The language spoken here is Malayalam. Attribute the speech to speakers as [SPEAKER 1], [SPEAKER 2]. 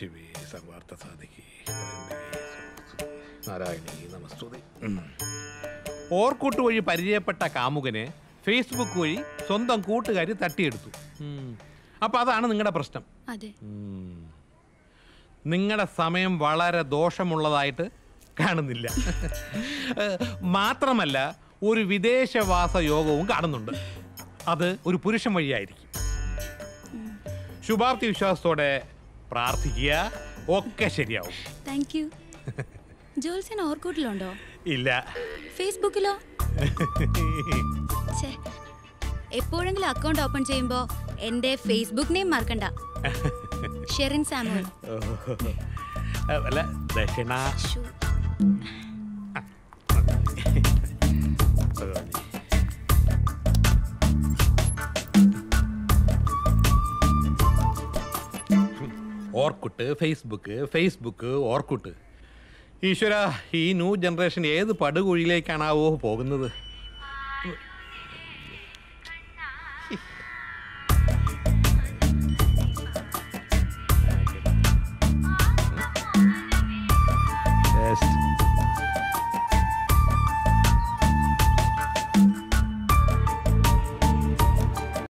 [SPEAKER 1] ശിവേ സർവാർത്ഥ സാധികി നാരായണി നമസ്തുതി. ഓർക്കൂട്ട് വഴി പരിചയപ്പെട്ട കാമുകനെ ഫേസ്ബുക്ക് വഴി സ്വന്തം കൂട്ടുകാരി തട്ടിയെടുത്തു. അപ്പൊ അതാണ് നിങ്ങളുടെ പ്രശ്നം. നിങ്ങളുടെ സമയം വളരെ ദോഷമുള്ളതായിട്ട് കാണുന്നില്ല. മാത്രമല്ല ഒരു വിദേശവാസ യോഗവും കാണുന്നുണ്ട്. അത് ഒരു പുരുഷൻ വഴിയായിരിക്കും. ശുഭാപ്തി വിശ്വാസത്തോടെ പ്രാർത്ഥിക്കുക. ഒക്കെ ശരിയാവും.
[SPEAKER 2] താങ്ക് യു ജോൽസൻ ഓർക്കൂട്ടിലുണ്ടോ?
[SPEAKER 1] ഇല്ല.
[SPEAKER 2] ഫേസ്ബുക്കിലോ എപ്പോഴെങ്കിലും അക്കൗണ്ട് ഓപ്പൺ ചെയ്യുമ്പോ എന്റെ ഫേസ്ബുക്ക് നെയിം മറക്കണ്ട. ഷെറിൻ സാമുവൽ.
[SPEAKER 1] അല്ല Dakshina. Orkut Facebook Facebook Orkut. ഈശ്വര ഈ ന്യൂ ജനറേഷൻ ഏത് പടുകുഴിയിലേക്കാണാവോ പോകുന്നത്?